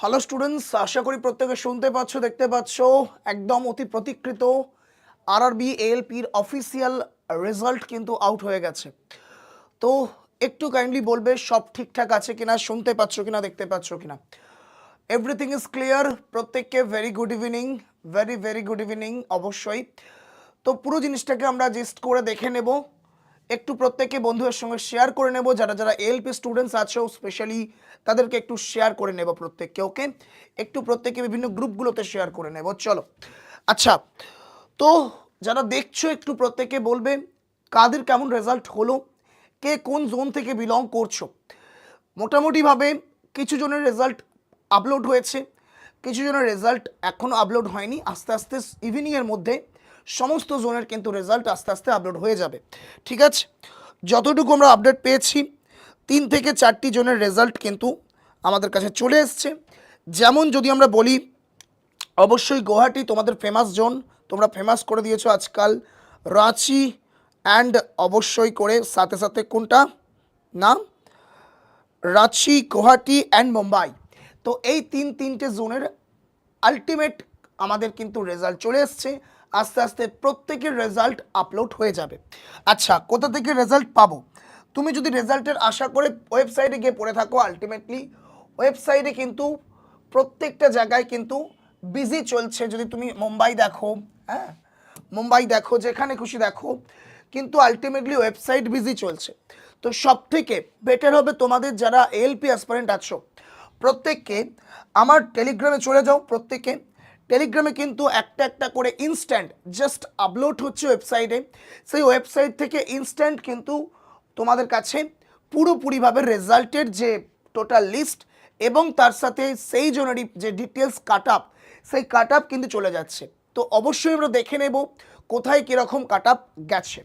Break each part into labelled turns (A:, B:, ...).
A: Hello students আশা করি প্রত্যেকে শুনতে পাচ্ছ, দেখতে পাচ্ছ, একদম অতি প্রতিকৃত আরআরবি এএলপির অফিসিয়াল রেজাল্ট কিন্তু আউট হয়ে গেছে। তো একটু কাইন্ডলি বলবে, সব ঠিকঠাক আছে কিনা, শুনতে পাচ্ছ কিনা, দেখতে পাচ্ছ কিনা? এভরিথিং ইজ ক্লিয়ার প্রত্যেককে very good evening very very good evening অবশ্যই। তো পুরো জিনিসটাকে আমরা জিস্ট করে দেখে নেব। একটু প্রত্যেকে বন্ধুদের সঙ্গে শেয়ার করে নেব। যারা যারা এলপি স্টুডেন্টস আছো স্পেশালি তাদেরকে একটু শেয়ার করে নেব প্রত্যেককে ওকে একটু প্রত্যেকে বিভিন্ন গ্রুপগুলোতে শেয়ার করে নেব, চলো। আচ্ছা তো যারা দেখছ একটু প্রত্যেকে বলবে, কাদের কেমন রেজাল্ট হলো? কে কোন জোন থেকে বিলং করছ? মোটামুটিভাবে কিছু জনের রেজাল্ট আপলোড হয়েছে, কিছু জনের রেজাল্ট এখনও আপলোড হয়নি। আস্তে আস্তে ইভিনিংয়ের মধ্যে সমস্ত জোনের কিন্তু রেজাল্ট আস্তে আস্তে আপলোড হয়ে যাবে। ঠিক আছে? যতটুকু আমরা আপডেট পেয়েছি, তিন থেকে চারটি জোনের রেজাল্ট কিন্তু আমাদের কাছে চলে এসছে। যেমন যদি আমরা বলি, অবশ্যই গুয়াহাটি তোমাদের ফেমাস জোন তোমরা ফেমাস করে দিয়েছ আজকাল। রাঁচি অ্যান্ড অবশ্যই করে সাথে সাথে কোনটা? না, রাঁচি, গুয়াহাটি অ্যান্ড মুম্বাই। তো এই তিন, তিনটে জোনের আলটিমেট আমাদের কিন্তু রেজাল্ট চলে এসছে। আস্তে আস্তে প্রত্যেকের রেজাল্ট আপলোড হয়ে যাবে। আচ্ছা কোথা থেকে রেজাল্ট পাবো? তুমি যদি রেজাল্টের আশা করে ওয়েবসাইটে গিয়ে পড়ে থাকো আলটিমেটলি ওয়েবসাইটে কিন্তু প্রত্যেকটা জায়গায় কিন্তু বিজি চলছে। যদি তুমি মুম্বাই দেখো হ্যাঁ মুম্বাই দেখো, যেখানে খুশি দেখো, কিন্তু আলটিমেটলি ওয়েবসাইট বিজি চলছে। তো সব থেকে বেটার হবে তোমাদের যারা এলপি অ্যাসপারেন্ট আছো, প্রত্যেককে আমার টেলিগ্রামে চলে যাও প্রত্যেকে টেলিগ্রামে কিন্তু একটা একটা করে ইনস্ট্যান্ট জাস্ট আপলোড হচ্ছে ওয়েবসাইটে সেই ওয়েবসাইট থেকে ইনস্ট্যান্ট কিন্তু তোমাদের কাছে পুরোপুরিভাবে রেজাল্টের যে টোটাল লিস্ট এবং তার সাথে সেই জনেরই যে ডিটেলস কাট আপ সেই কাট আপ কিন্তু চলে যাচ্ছে। তো অবশ্যই আমরা দেখে নেব কোথায় কীরকম কাট আপ গেছে।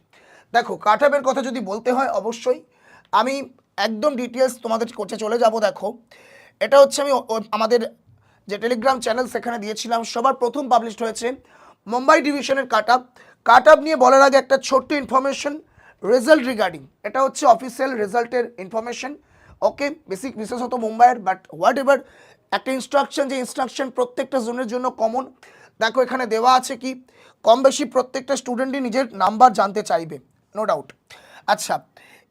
A: দেখো কাট আপের কথা যদি বলতে হয়, অবশ্যই আমি একদম ডিটেলস তোমাদের কোচে চলে যাব, দেখো। এটা হচ্ছে আমি আমাদের যে টেলিগ্রাম চ্যানেল সেখানে দিয়েছিলাম, সবার প্রথম পাবলিশড হয়েছে। মুম্বাই ডিভিশনের কাট আপ। কাট আপ নিয়ে বলার আগে একটা ছোট্ট ইনফরমেশন রেজাল্ট রিগার্ডিং এটা হচ্ছে অফিসিয়াল রেজাল্টের ইনফরমেশন ওকে বেসিক বিশেষত মুম্বাইয়ের বাট হোয়াট এভার একটা ইনস্ট্রাকশন যে ইনস্ট্রাকশন প্রত্যেকটা জোনের জন্য কমন দেখো, এখানে দেওয়া আছে কি, কম বেশি প্রত্যেকটা স্টুডেন্টই নিজের নাম্বার জানতে চাইবে নো ডাউট আচ্ছা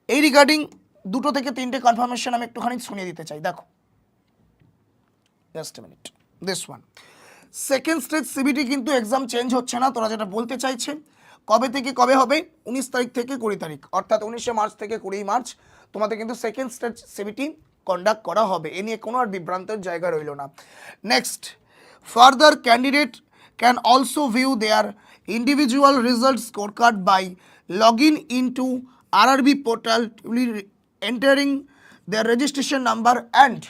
A: এই রিগার্ডিং দুটো থেকে তিনটে কনফার্মেশন আমি একটুখানি শুনিয়ে দিতে চাই, দেখো। Just minute this one second stage CBT কিন্তু এক্সাম চেঞ্জ হচ্ছে না, তোরা যেটা বলতে চাইছে, কবে থেকে কবে হবে? উনিশ তারিখ থেকে কুড়ি তারিখ, অর্থাৎ উনিশে মার্চ থেকে কুড়ি মার্চ তোমাদের কিন্তু সেকেন্ড স্টেজ সিবিটি কন্ডাক্ট করা হবে। এ নিয়ে কোনো আর বিভ্রান্তের জায়গা রইল না। Next further candidate can also view their individual result score card by log in into RRB portal entering their registration number and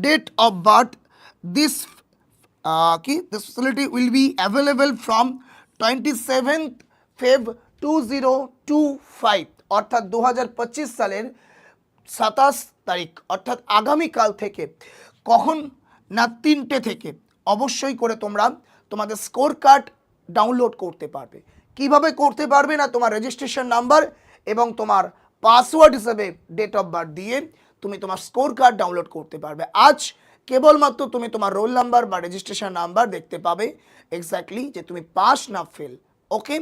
A: date of birth this uh, okay, this facility will be available from 27th Feb 2025 অর্থাৎ দু সালের সাতাশ তারিখ অর্থাৎ আগামীকাল থেকে। কখন না তিনটে থেকে অবশ্যই করে তোমরা তোমাদের স্কোর কার্ড ডাউনলোড করতে পারবে। কীভাবে করতে পারবে না তোমার রেজিস্ট্রেশন নাম্বার এবং তোমার পাসওয়ার্ড হিসেবে ডেট অফ বার্থ দিয়ে তুমি তোমার স্কোর কার্ড ডাউনলোড করতে পারবে। আজ কেবলমাত্র তুমি তোমার রোল নাম্বার বা রেজিস্ট্রেশন নাম্বার দেখতে পাবে এক্স্যাক্টলি যে তুমি পাস না ফেল ওকে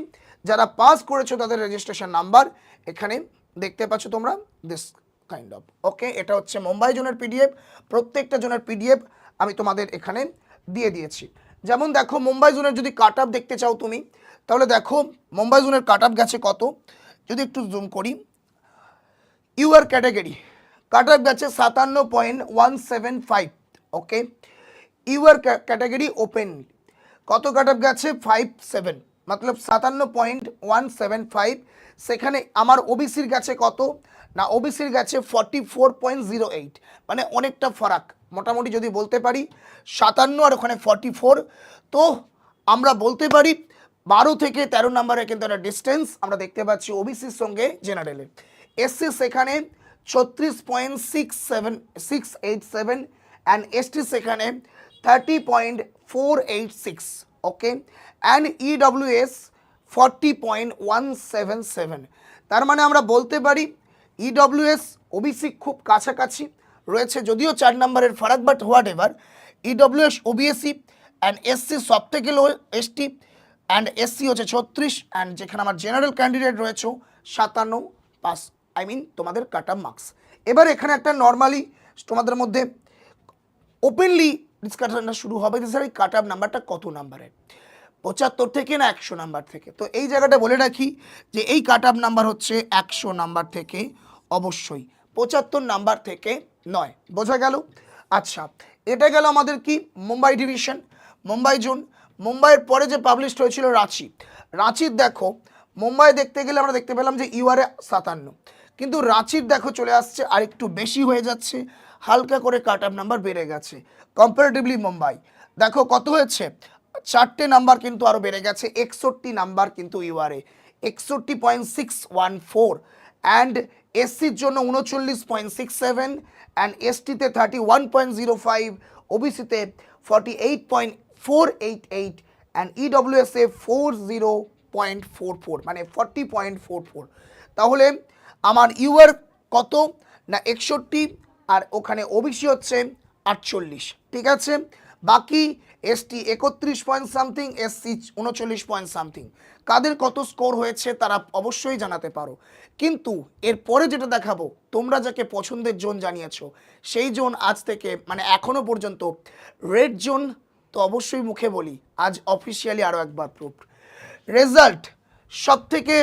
A: যারা পাস করেছ তাদের রেজিস্ট্রেশন নাম্বার এখানে দেখতে পাচ্ছ তোমরা দিস কাইন্ড অফ ওকে এটা হচ্ছে মুম্বাই জোনের পিডিএফ প্রত্যেকটা জোনের পিডিএফ আমি তোমাদের এখানে দিয়ে দিয়েছি। যেমন দেখো, মুম্বাই জোনের যদি কাট আপ দেখতে চাও তুমি, তাহলে দেখো, মুম্বাই জোনের কাট আপ গেছে কত? যদি একটু জুম করি ইউআর ক্যাটাগরি কাট আপ গেছে সাতান্ন point one seven five okay UR category open কত কাট আপ গেছে ফাইভ সেভেন মতলব সাতান্ন পয়েন্ট ওয়ান সেভেন ফাইভ সেখানে আমার ওবিসির গেছে কত? না ওবিসির গেছে forty four point zero eight মানে অনেকটা ফারাক, মোটামুটি যদি বলতে পারি সাতান্ন আর ওখানে ফর্টি ফোর তো আমরা বলতে পারি বারো থেকে তেরো নম্বরে কিন্তু একটা ডিস্টেন্স আমরা দেখতে পাচ্ছি ওবিসির সঙ্গে জেনারেলের এসসি সেখানে ছত্রিশ point six seven six eight seven and ST সেখানে thirty point four eight six okay and EWS forty point one seven seven তার মানে আমরা বলতে পারি ইডব্লিউএস ওবিসি খুব কাছাকাছি রয়েছে, যদিও চার নম্বরের ফারাক বাট হোয়াট এভার ইডব্লিউএস ওবিএসসি অ্যান্ড এসসি সব থেকে লো এসটি অ্যান্ড এসসি হচ্ছে ছত্রিশ অ্যান্ড যেখানে আমার জেনারেল ক্যান্ডিডেট রয়েছে সাতান্ন পাস আই মিন তোমাদের কাট মার্কস এবার এখানে একটা নর্মালি তোমাদের মধ্যে ওপেনলি ডিসকাশনটা শুরু হবে যে স্যার, এই কাট নাম্বারটা কত নাম্বারের পঁচাত্তর থেকে না একশো নাম্বার থেকে? তো এই জায়গাটা বলে রাখি যে এই কাট নাম্বার হচ্ছে একশো নাম্বার থেকে অবশ্যই। পঁচাত্তর নাম্বার থেকে নয়। বোঝা গেল? আচ্ছা এটা গেল আমাদের কি? Mumbai division Mumbai zone. মুম্বাইয়ের পরে যে পাবলিশড হয়েছিল রাঁচি। রাঁচির দেখো, মুম্বাই দেখতে গেলে আমরা দেখতে পেলাম যে ইউআরএ সাতান্ন। কিন্তু রাঁচির দেখো চলে আসছে আর একটু বেশি হয়ে যাচ্ছে, হালকা করে কাট অফ নাম্বার বেড়ে গেছে কম্পারেটিভলি মুম্বাই। দেখো কত হয়েছে? চারটে নাম্বার কিন্তু আরও বেড়ে গেছে, একষট্টি নাম্বার কিন্তু ইউআরএ একষট্টি point six one four and এসসির জন্য উনচল্লিশ point six seven and এসটিতে thirty one point zero five ওবিসিতে forty eight point four eight eight and ইডব্লিউএসএ four zero point four four মানে ফর্টি পয়েন্ট ফোর ফোর তাহলে আমার UR কত? না, একষট্টি, আর ওখানে OBC হচ্ছে আটচল্লিশ, ঠিক আছে? বাকি এসটি একত্রিশ পয়েন্ট সামথিং, এসসি উনচল্লিশ পয়েন্ট সামথিং। কাদের কত স্কোর হয়েছে তারা অবশ্যই জানাতে পারো। কিন্তু এরপরে যেটা দেখাবো, তোমরা যাকে পছন্দের জোন জানিয়েছো, সেই জোন আজ থেকে মানে এখনও পর্যন্ত রেড জোন তো অবশ্যই মুখে বলি, আজ অফিসিয়ালি আরও একবার প্রুফ রেজাল্ট সব থেকে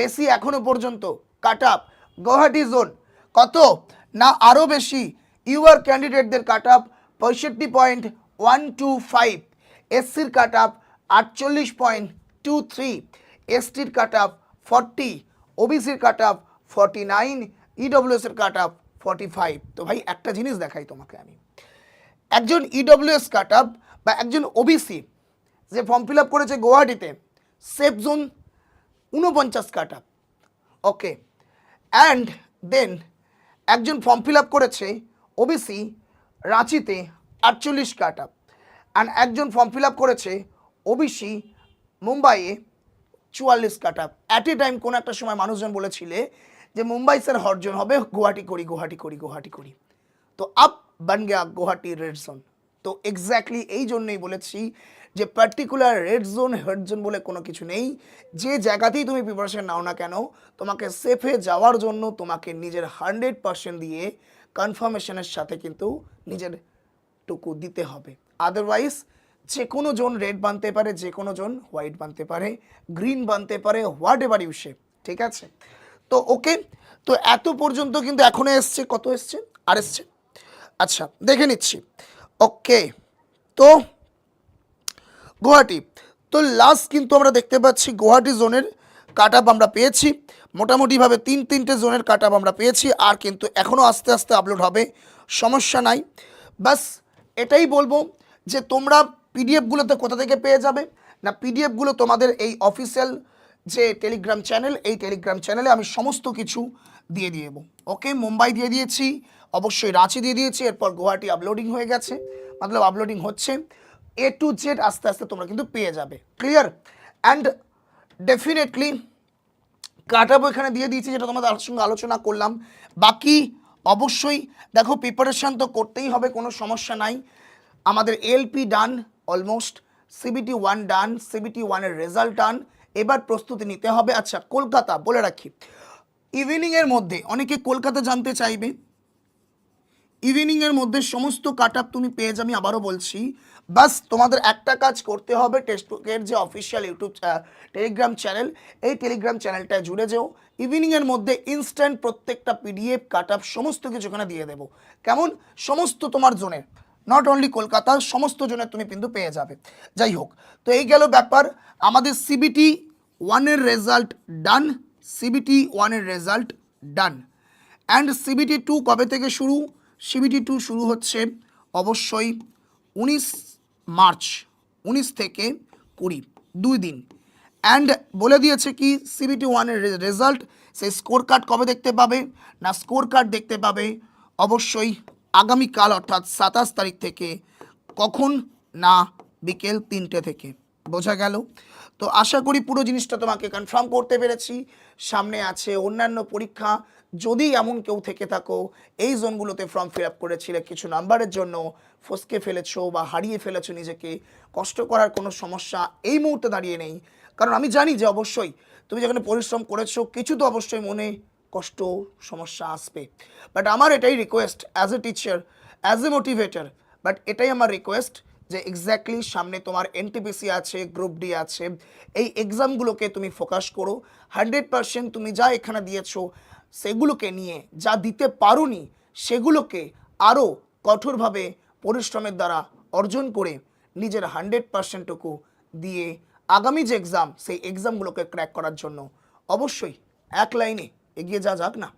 A: বেশি এখনও পর্যন্ত কাট আপ, গৌহাটি জোন, কত? না আরও বেশি। ইউআর ক্যান্ডিডেটদের কাট আপ পঁয়ষট্টি পয়েন্ট ওয়ান টু ফাইভ। এসসির কাট আপ আটচল্লিশ পয়েন্ট টু থ্রি। এসটির কাট আপ ফর্টি। ওবিসির কাট আপ ফর্টি নাইন। ইডব্লিউএসের কাট আপ ফর্টি ফাইভ। তো ভাই, একটা জিনিস দেখাই তোমাকে আমি। একজন ইডব্লিউএস কাট আপ বা একজন ওবিসি যে ফর্ম ফিল আপ করেছে গুয়াহাটিতে সেফ জোন উনপঞ্চাশ কাট আপ। ওকে অ্যান্ড দেন একজন ফর্ম ফিল আপ করেছে ওবিসি রাঁচিতে আটচল্লিশ কাট আপ অ্যান্ড একজন ফর্ম ফিল আপ করেছে ওবিসি মুম্বাইয়ে চুয়াল্লিশ cut up at a time কোনো একটা সময় মানুষজন বলেছিলে যে মুম্বাই স্যার হরজন হবে, গুয়াহাটি করি গুয়াহাটি করি গুয়াহাটি করি। তো আপ বান গয়া গুয়াহাটি রেড জোন তো এক্স্যাক্টলি এই জন্যই বলেছি যে particular red zone head zone বলে কোনো কিছু নেই। যে জায়গাতেই তুমি প্রিপারেশন নাও না কেন, তোমাকে সেফে যাওয়ার জন্য তোমাকে নিজের হান্ড্রেড পার্সেন্ট দিয়ে কনফার্মেশনের সাথে কিন্তু নিজের টুকু দিতে হবে। আদারওয়াইজ যে কোনো জোন রেড বানতে পারে যে কোনো জোন হোয়াইট বানতে পারে গ্রিন বানতে পারে হোয়াট এভার ইউ শেপ ঠিক আছে? তো ওকে তো এত পর্যন্ত কিন্তু এখনও এসছে, কত এসছে? আর এসছে। আচ্ছা দেখে নিচ্ছি। ওকে তো গুয়াহাটি। তো লাস্ট কিন্তু আমরা দেখতে পাচ্ছি গুয়াহাটি জোনের কাট আমরা পেয়েছি। মোটামুটিভাবে তিন তিনটে জোনের কাট আমরা পেয়েছি, আর কিন্তু এখনও আস্তে আস্তে আপলোড হবে, সমস্যা নাই। বাস এটাই বলব যে তোমরা পিডিএফগুলোতে কোথা থেকে পেয়ে যাবে? না পিডিএফগুলো তোমাদের এই অফিসিয়াল যে টেলিগ্রাম চ্যানেল এই টেলিগ্রাম চ্যানেলে আমি সমস্ত কিছু দিয়ে দিয়ে ওকে মুম্বাই দিয়ে দিয়েছি, অবশ্যই রাঁচি দিয়ে দিয়েছি, এরপর গুয়াহাটি আপলোডিং হয়ে গেছে। মতলব আপলোডিং হচ্ছে। এ টু জেড আস্তে আস্তে তোমরা কিন্তু পেয়ে যাবে। ক্লিয়ার অ্যান্ড ডেফিনেটলি কাটাবো এখানে দিয়ে দিয়েছি, যেটা তোমাদের সঙ্গে আলোচনা করলাম। বাকি অবশ্যই দেখো প্রিপারেশন তো করতেই হবে, কোনো সমস্যা নাই। আমাদের LP done almost CBT one done CBT ওয়ানের রেজাল্ট ডান এবার প্রস্তুতি নিতে হবে। আচ্ছা কলকাতা, বলে রাখি। ইভিনিংয়ের মধ্যে অনেকে কলকাতা জানতে চাইবে। ইভিনিংয়ের মধ্যে সমস্ত কাট আপ তুমি পেয়ে যাবে, আমি আবারও বলছি। বাস, তোমাদের একটা কাজ করতে হবে টেক্সটবুকের যে অফিসিয়াল ইউটিউব টেলিগ্রাম চ্যানেল এই টেলিগ্রাম চ্যানেলটায় জুড়ে যেও। ইভিনিংয়ের মধ্যে ইনস্ট্যান্ট প্রত্যেকটা পিডিএফ কাট আপ সমস্ত কিছু ওখানে দিয়ে দেবো। কেমন? সমস্ত তোমার জোনের। নট অনলি কলকাতা সমস্ত জনের তুমি কিন্তু পেয়ে যাবে। যাই হোক, তো এই গেল ব্যাপার। আমাদের সিবিটি ওয়ানের রেজাল্ট ডান সিবিটি ওয়ানের result done and CBT two কবে থেকে শুরু? সিবিটি টু শুরু হচ্ছে অবশ্যই উনিশ মার্চ, উনিশ থেকে কুড়ি, দুই দিন। অ্যান্ড বলে দিয়েছে কি সিবিটি ওয়ানের রেজাল্ট সেই স্কোর কার্ড কবে দেখতে পাবে? না স্কোর কার্ড দেখতে পাবে? অবশ্যই আগামীকাল অর্থাৎ সাতাশ তারিখ থেকে, কখন না বিকেল তিনটে থেকে। বোঝা গেল? তো আশা করি পুরো জিনিসটা তোমাকে কনফার্ম করতে পেরেছি। সামনে আছে অন্যান্য পরীক্ষা। যদি এমন কেউ থেকে থাকো, এই জোনগুলোতে ফর্ম ফিল আপ করেছিলে, কিছু নাম্বারের জন্য ফসকে ফেলেছো বা হারিয়ে ফেলেছো নিজেকে, কষ্ট করার কোনো সমস্যা এই মুহূর্তে দাঁড়িয়ে নেই। কারণ আমি জানি যে অবশ্যই তুমি যেখানে পরিশ্রম করেছ, কিছু তো অবশ্যই মনে কষ্ট, সমস্যা আসবে। বাট আমার এটাই request as a teacher as a motivator but এটাই আমার রিকোয়েস্ট যে এক্স্যাক্টলি সামনে তোমার এনটিপিসি আছে গ্রুপ ডি আছে, এই এক্সামগুলোকে তুমি ফোকাস করো। হান্ড্রেড পার্সেন্ট তুমি যা এখানে দিয়েছ, সেগুলোকে নিয়ে যা দিতে পারোনি, সেগুলোকে আরও কঠোরভাবে পরিশ্রমের দ্বারা অর্জন করে নিজের হান্ড্রেড পার্সেন্টটুকু দিয়ে আগামী যে এক্সাম সেই এক্সামগুলোকে ক্র্যাক করার জন্য অবশ্যই এক লাইনে এগিয়ে যা যাক না।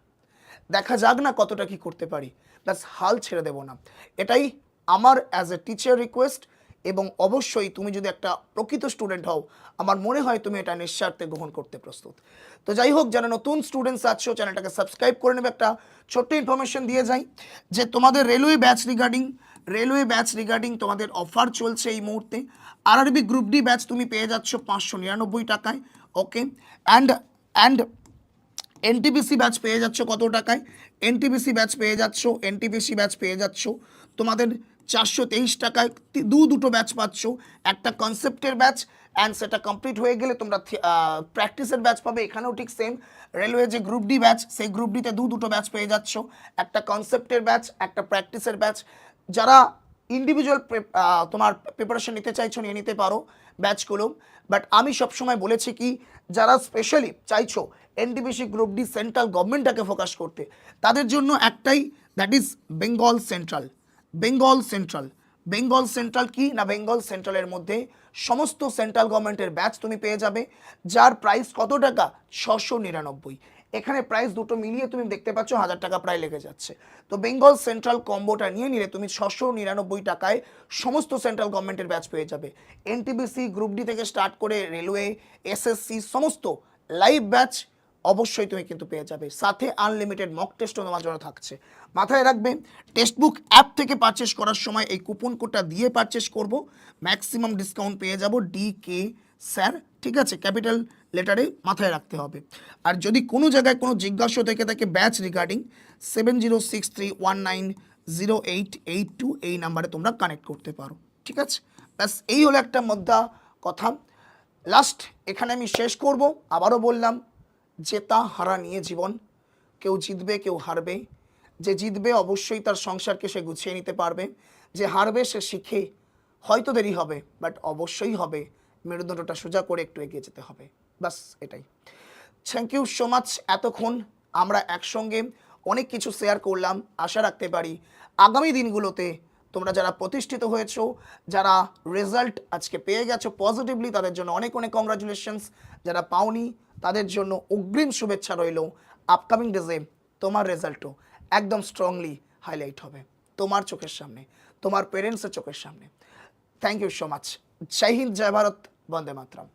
A: দেখা যাক না কতটা কি করতে পারি। ব্যাস, হাল ছেড়ে দেব না। এটাই আমার অ্যাজ এ টিচার রিকোয়েস্ট এবং অবশ্যই তুমি যদি একটা প্রকৃত স্টুডেন্ট হও, আমার মনে হয় তুমি এটা নিঃস্বার্থে গ্রহণ করতে প্রস্তুত। তো যাই হোক, যারা নতুন স্টুডেন্টস আছো, চ্যানেলটাকে সাবস্ক্রাইব করে নেবে একটা ছোট্ট ইনফরমেশন দিয়ে যাই, যে তোমাদের railway batch regarding railway batch regarding তোমাদের অফার চলছে এই মুহূর্তে। আরআরবি গ্রুপ ডি ব্যাচ তুমি পেয়ে যাচ্ছ পাঁচশো নিরানব্বই টাকায় okay and and NTPC batch পেয়ে যাচ্ছ কত টাকায়? এনটিপিসি ব্যাচ পেয়ে যাচ্ছ এনটিপিসি ব্যাচ পেয়ে যাচ্ছ। তোমাদের চারশো তেইশ টাকায় দু দুটো ব্যাচ পাচ্ছ। একটা কনসেপ্টের ব্যাচ অ্যান্ড সেটা কমপ্লিট হয়ে গেলে তোমরা প্র্যাকটিসের ব্যাচ পাবে। এখানেও ঠিক সেম রেলওয়ে যে গ্রুপ ডি ব্যাচ সেই গ্রুপ ডিতে দু দুটো ব্যাচ পেয়ে যাচ্ছ। একটা কনসেপ্টের ব্যাচ একটা প্র্যাকটিসের ব্যাচ যারা ইন্ডিভিজুয়াল তোমার প্রিপারেশন নিতে চাইছো, নিয়ে নিতে পারো ব্যাচগুলো বাট আমি সবসময় বলেছি কি, যারা স্পেশালি চাইছো এনটিপিসি গ্রুপ ডি সেন্ট্রাল গভর্নমেন্টটাকে ফোকাস করতে, তাদের জন্য একটাই that is Bengal central Bengal central Bengal central কি না বেঙ্গল সেন্ট্রালের মধ্যে সমস্ত সেন্ট্রাল গভর্নমেন্টের ব্যাচ তুমি পেয়ে যাবে, যার প্রাইস কত টাকা? ছশো নিরানব্বই। এখানে প্রাইস দুটো মিলিয়ে তুমি দেখতে পাচ্ছ হাজার টাকা প্রায় লেগে যাচ্ছে। তো বেঙ্গল সেন্ট্রাল কম্বোটা নিয়ে নিলে তুমি ছশো নিরানব্বই টাকায় সমস্ত সেন্ট্রাল গভর্নমেন্টের ব্যাচ পেয়ে যাবে। এনটিবিসি গ্রুপ ডি থেকে স্টার্ট করে রেলওয়ে এসএসসি সমস্ত লাইভ ব্যাচ অবশ্যই তুমি কিন্তু পেয়ে যাবে। সাথে আনলিমিটেড মক টেস্টও তোমার জন্য থাকছে। মাথায় রাখবে টেক্সট বুক অ্যাপ থেকে পারচেস করার সময় এই কুপন কোডটা দিয়ে পারচেস করব। ম্যাক্সিমাম ডিসকাউন্ট পেয়ে যাব ডি কে স্যার ঠিক আছে ক্যাপিটাল লেটারে মাথায় রাখতে হবে। আর যদি কোনো জায়গায় কোনো জিজ্ঞাসা থেকে থাকে batch regarding seven zero six three one nine zero eight eight two এই নাম্বারে তোমরা কানেক্ট করতে পারো, ঠিক আছে? ব্যাস, এই হলো একটা মধ্যা কথা। লাস্ট এখানে আমি শেষ করব। আবারও বললাম, জেতা হারা নিয়ে জীবন। কেউ জিতবে, কেউ হারবে। যে জিতবে অবশ্যই তার সংসারকে সে গুছিয়ে নিতে পারবে। যে হারবে, সে শিখে। হয়তো দেরি হবে বাট অবশ্যই হবে। মেরুদণ্ডটা সোজা করে একটু এগিয়ে যেতে হবে। বাস এটাই। থ্যাংক ইউ সো মাচ এতক্ষণ আমরা একসঙ্গে অনেক কিছু শেয়ার করলাম। আশা রাখতে পারি আগামী দিনগুলোতে তোমরা যারা প্রতিষ্ঠিত হয়েছো, যারা রেজাল্ট আজকে পেয়ে গেছো পজিটিভলি তাদের জন্য অনেক অনেক কংগ্রাচুলেশনস যারা পাওনি, তাদের জন্য অগ্রিম শুভেচ্ছা রইল। আপকামিং ডেজে তোমার রেজাল্টও একদম স্ট্রংলি হাইলাইট হবে। তোমার চোখের সামনে, তোমার পেরেন্টসের চোখের সামনে। থ্যাংক ইউ সো মাচ জয় হিন্দ, জয় ভারত। Bande Matram.